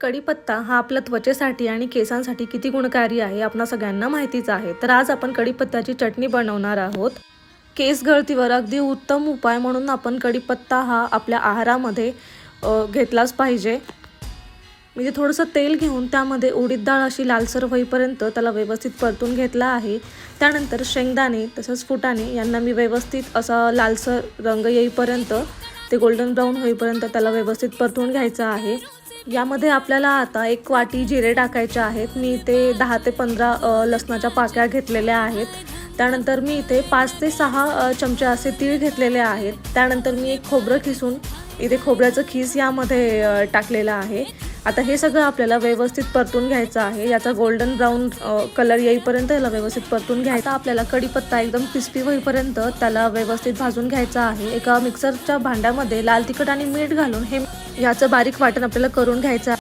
कढीपत्ता हा आपल्या त्वचेसाठी आणि केसांसाठी किती गुणकारी आहे आपणा सगळ्यांना माहितीच आहे. तर आज आपण कढीपत्त्याची चटणी बनवणार आहोत. केस गळतीवर अगदी उत्तम उपाय म्हणून आपण कढीपत्ता हा आपल्या आहारामध्ये घेतलाच पाहिजे. म्हणजे थोडंसं तेल घेऊन त्यामध्ये उडीद डाळ अशी लालसर होईपर्यंत त्याला व्यवस्थित परतून घेतला आहे. त्यानंतर शेंगदाणे तसंच फुटाणे यांना मी व्यवस्थित असा लालसर रंग येईपर्यंत ते गोल्डन ब्राऊन होईपर्यंत त्याला व्यवस्थित परतून घ्यायचं आहे. यामध्ये आपल्याला आता एक वाटी जिरे टाकायचे आहेत. मी इथे दहा ते पंधरा लसणाच्या पाक्या घेतलेल्या आहेत. त्यानंतर मी इथे पाच ते सहा चमचे असे तीळ घेतलेले आहेत. त्यानंतर मी एक खोबरं किसून इथे खोबऱ्याचं खीस यामध्ये टाकलेलं आहे. आता हे सगळं आपल्याला व्यवस्थित परतून घ्यायचं आहे. याचा गोल्डन ब्राऊन कलर येईपर्यंत याला व्यवस्थित परतून घ्यायचा. आपल्याला कढीपत्ता एकदम क्रिस्पी होईपर्यंत त्याला व्यवस्थित भाजून घ्यायचा आहे. एका मिक्सरच्या भांड्यामध्ये लाल तिखट आणि मीठ घालून हे याचं बारीक वाटण आपल्याला करून घ्यायचं आहे.